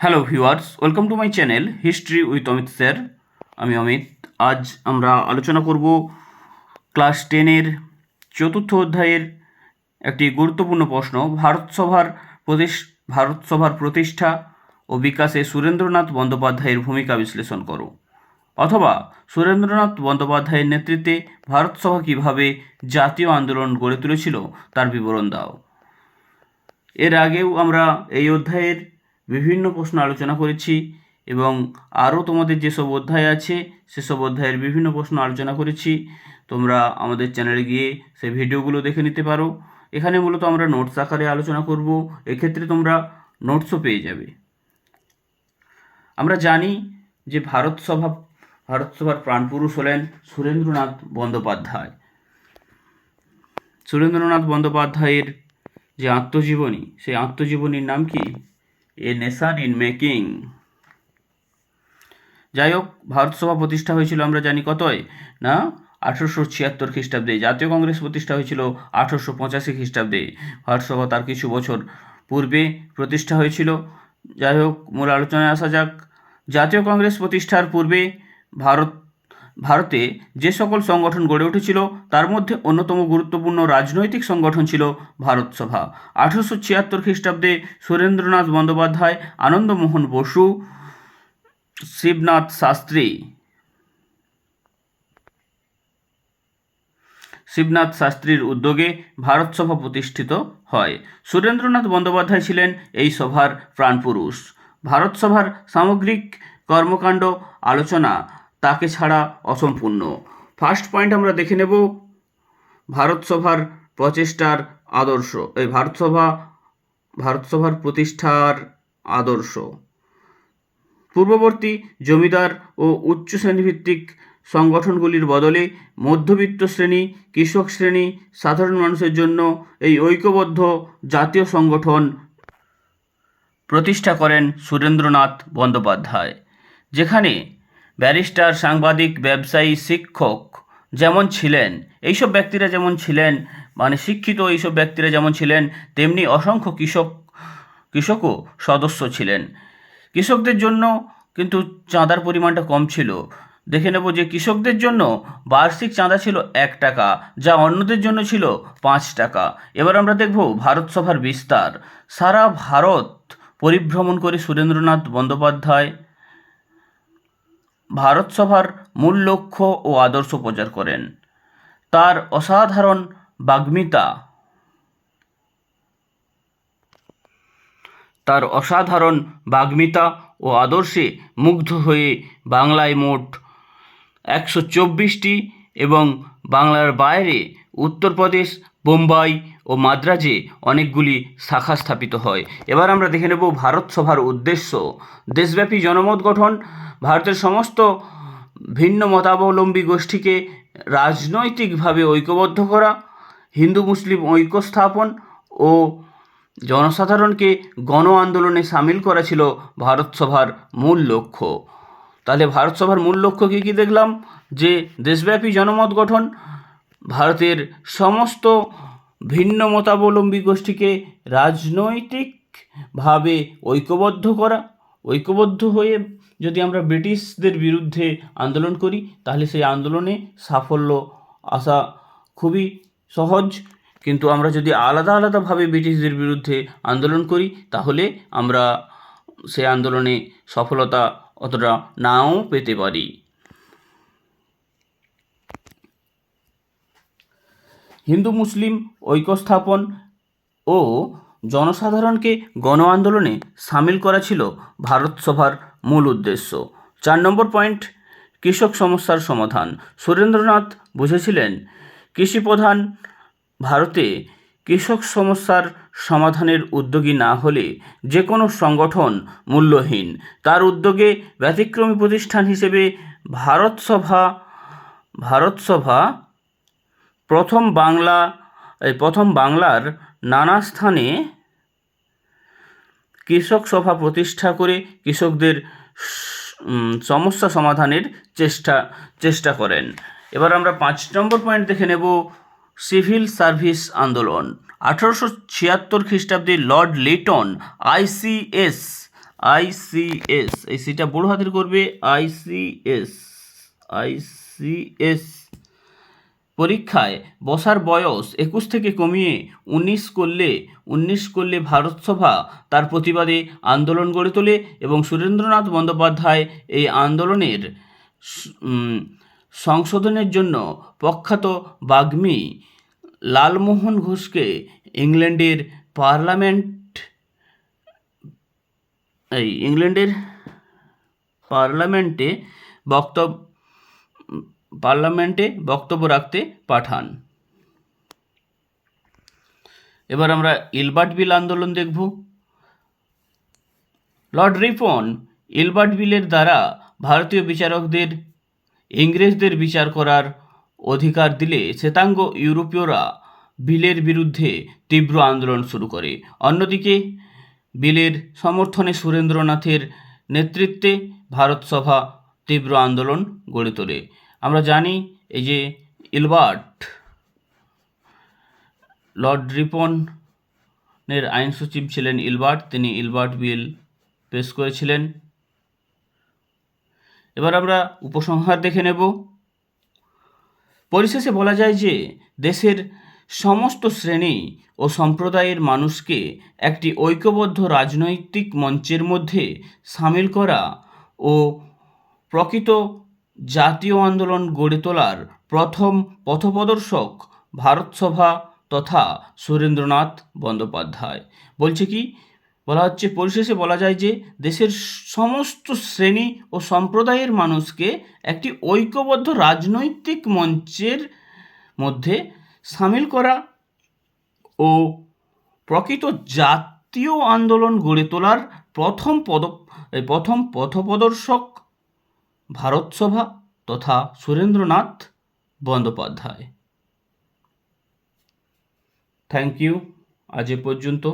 Hello viewers welcome to my channel history with Amit sir আমি অমিত। আজ আমরা আলোচনা করব ক্লাস টেনের চতুর্থ অধ্যায়ের একটি গুরুত্বপূর্ণ প্রশ্ন ভারতসভার প্রতিষ ভারতসভার প্রতিষ্ঠা ও বিকাশে সুরেন্দ্রনাথ বন্দ্যোপাধ্যায়ের ভূমিকা বিশ্লেষণ করো। অথবা সুরেন্দ্রনাথ বন্দ্যোপাধ্যায়ের নেতৃত্বে ভারতসভা কীভাবে জাতীয় আন্দোলন গড়ে তুলেছিল, তার বিবরণ দাও। এর আগেও আমরা এই অধ্যায়ের বিভিন্ন প্রশ্ন আলোচনা করেছি এবং আরও তোমাদের যেসব অধ্যায় আছে, সেসব অধ্যায়ের বিভিন্ন প্রশ্ন আলোচনা করেছি। তোমরা আমাদের চ্যানেলে গিয়ে সেই ভিডিওগুলো দেখে নিতে পারো। এখানে মূলত আমরা নোটস আকারে আলোচনা করব। এক্ষেত্রে তোমরা নোটসও পেয়ে যাবে। আমরা জানি যে ভারত সভা, ভারত সভার প্রাণপুরুষ হলেন সুরেন্দ্রনাথ বন্দ্যোপাধ্যায়। সুরেন্দ্রনাথ বন্দ্যোপাধ্যায়ের যে আত্মজীবনী, সেই আত্মজীবনীর নাম কি? এ নেশান ইন মেকিং যাই হোক ভারতসভা প্রতিষ্ঠা হয়েছিল, আমরা জানি কতয়? না? আঠারোশো ছিয়াত্তর খ্রিস্টাব্দে। জাতীয় কংগ্রেস প্রতিষ্ঠা হয়েছিল আঠারোশো পঁচাশি খ্রিস্টাব্দে। ভারতসভা তার কিছু বছর পূর্বে প্রতিষ্ঠা হয়েছিল। যাই হোক মূল আলোচনায় আসা যাক। জাতীয় কংগ্রেস প্রতিষ্ঠার পূর্বে ভারত ভারতে যে সকল সংগঠন গড়ে উঠেছিল, তার মধ্যে অন্যতম গুরুত্বপূর্ণ রাজনৈতিক সংগঠন ছিল ভারত সভা। আঠারোশো ছিয়াত্তর খ্রিস্টাব্দে সুরেন্দ্রনাথ বন্দ্যোপাধ্যায়, আনন্দমোহন বসু, শিবনাথ শাস্ত্রী, শিবনাথ শাস্ত্রীর উদ্যোগে ভারত সভা প্রতিষ্ঠিত হয়। সুরেন্দ্রনাথ বন্দ্যোপাধ্যায় ছিলেন এই সভার প্রাণপুরুষ। ভারত সভার সামগ্রিক কর্মকাণ্ড, আলোচনা তাকে ছাড়া অসম্পূর্ণ। ফার্স্ট পয়েন্ট আমরা দেখে নেব ভারতসভার প্রচেষ্টার আদর্শ। এই ভারতসভা ভারতসভার প্রতিষ্ঠার আদর্শ। পূর্ববর্তী জমিদার ও উচ্চ শ্রেণীভিত্তিক সংগঠনগুলির বদলে মধ্যবিত্ত শ্রেণি, কৃষক শ্রেণি, সাধারণ মানুষের জন্য এই ঐক্যবদ্ধ জাতীয় সংগঠন প্রতিষ্ঠা করেন সুরেন্দ্রনাথ বন্দ্যোপাধ্যায়, যেখানে ব্যারিস্টার, সাংবাদিক, ব্যবসায়ী, শিক্ষক যেমন ছিলেন, এইসব ব্যক্তিরা যেমন ছিলেন মানে শিক্ষিত এইসব ব্যক্তিরা যেমন ছিলেন, তেমনি অসংখ্য কৃষক, কৃষকও সদস্য ছিলেন। কৃষকদের জন্য কিন্তু চাঁদার পরিমাণটা কম ছিল। দেখে নেব যে কৃষকদের জন্য বার্ষিক চাঁদা ছিল এক টাকা, যা অন্যদের জন্য ছিল পাঁচ টাকা। এবার আমরা দেখব ভারত সভার বিস্তার। সারা ভারত পরিভ্রমণ করে সুরেন্দ্রনাথ বন্দ্যোপাধ্যায় ভারত সভার মূল লক্ষ্য ও আদর্শ প্রচার করেন। তার অসাধারণ বাগ্মিতা। তার অসাধারণ বাগ্মিতা ও আদর্শে মুগ্ধ হয়ে বাংলায় মোট একশো চব্বিশটি এবং বাংলার বাইরে উত্তরপ্রদেশ বোম্বাই ও মাদ্রাজে অনেকগুলি শাখা স্থাপিত হয়। এবার আমরা দেখে নেব ভারত সভার উদ্দেশ্য। দেশব্যাপী জনমত গঠন, ভারতের সমস্ত ভিন্ন মতাবলম্বী গোষ্ঠীকে রাজনৈতিকভাবে ঐক্যবদ্ধ করা হিন্দু মুসলিম ঐক্য স্থাপন ও জনসাধারণকে গণ আন্দোলনে সামিল করা ছিল ভারত সভার মূল লক্ষ্য। তাহলে ভারত সভার মূল লক্ষ্য কী কী দেখলাম? যে দেশব্যাপী জনমত গঠন ভারতের সমস্ত ভিন্ন মতাবলম্বী গোষ্ঠীকে রাজনৈতিকভাবে ঐক্যবদ্ধ করা, ঐক্যবদ্ধ হয়ে যদি আমরা ব্রিটিশদের বিরুদ্ধে আন্দোলন করি, তাহলে সেই আন্দোলনে সাফল্য আসা খুবই সহজ। কিন্তু আমরা যদি আলাদা আলাদাভাবে ব্রিটিশদের বিরুদ্ধে আন্দোলন করি, তাহলে আমরা সে আন্দোলনে সফলতা অতটা নাও পেতে পারি। হিন্দু, মুসলিম ঐক্য স্থাপন ও জনসাধারণকে গণ আন্দোলনে সামিল করা ছিল ভারত সভার মূল উদ্দেশ্য। চার নম্বর পয়েন্ট, কৃষক সমস্যার সমাধান। সুরেন্দ্রনাথ বুঝেছিলেন, কৃষিপ্রধান ভারতে কৃষক সমস্যার সমাধানের উদ্যোগী না হলে যে কোনো সংগঠন মূল্যহীন। তার উদ্যোগে ব্যতিক্রমী প্রতিষ্ঠান হিসেবে ভারত সভা ভারত সভা প্রথম বাংলা প্রথম বাংলার নানা স্থানে কৃষক সভা প্রতিষ্ঠা করে কৃষকদের সমস্যা সমাধানের চেষ্টা চেষ্টা করেন। এবার আমরা পাঁচ নম্বর পয়েন্ট দেখে নেব, সিভিল সার্ভিস আন্দোলন। আঠারোশো ছিয়াত্তর খ্রিস্টাব্দে লর্ড লিটন আইসিএস আইসিএস এই সিটা বড় হাতের করবে আইসিএস আইসিএস পরীক্ষায় বসার বয়স একুশ থেকে কমিয়ে উনিশ করলে উনিশ করলে ভারতসভা তার প্রতিবাদে আন্দোলন গড়ে তোলে এবং সুরেন্দ্রনাথ বন্দ্যোপাধ্যায় এই আন্দোলনের সংশোধনের জন্য প্রখ্যাত বাগ্মী লালমোহন ঘোষকে ইংল্যান্ডের পার্লামেন্ট, এই ইংল্যান্ডের পার্লামেন্টে বক্তব্য পার্লামেন্টে বক্তব্য রাখতে পাঠান। এবার আমরা ইলবার্ট বিল আন্দোলন দেখব। লর্ড রিপন ইলবার্ট বিলের দ্বারা ভারতীয় বিচারকদের, ইংরেজদের বিচার করার অধিকার দিলে শ্বেতাঙ্গ ইউরোপীয়রা বিলের বিরুদ্ধে তীব্র আন্দোলন শুরু করে। অন্যদিকে বিলের সমর্থনে সুরেন্দ্রনাথের নেতৃত্বে ভারত সভা তীব্র আন্দোলন গড়ে তোলে। আমরা জানি এই যে ইলবার্ট লর্ড রিপনের আইন সচিব ছিলেন ইলবার্ট তিনি ইলবার্ট বিল পেশ করেছিলেন। এবার আমরা উপসংহার দেখে নেব। পরিশেষে বলা যায় যে দেশের সমস্ত শ্রেণি ও সম্প্রদায়ের মানুষকে একটি ঐক্যবদ্ধ রাজনৈতিক মঞ্চের মধ্যে সামিল করা ও প্রকৃত জাতীয় আন্দোলন গড়ে তোলার প্রথম পথপ্রদর্শক ভারতসভা তথা সুরেন্দ্রনাথ বন্দ্যোপাধ্যায়। বলছে কি? বলা হচ্ছে, পরিশেষে বলা যায় যে দেশের সমস্ত শ্রেণি ও সম্প্রদায়ের মানুষকে একটি ঐক্যবদ্ধ রাজনৈতিক মঞ্চের মধ্যে সামিল করা ও প্রকৃত জাতীয় আন্দোলন গড়ে তোলার প্রথম পদ প্রথম পথপ্রদর্শক ভারতসভা তথা সুরেন্দ্রনাথ বন্দ্যোপাধ্যায়। থ্যাংক ইউ আজ এ পর্যন্ত।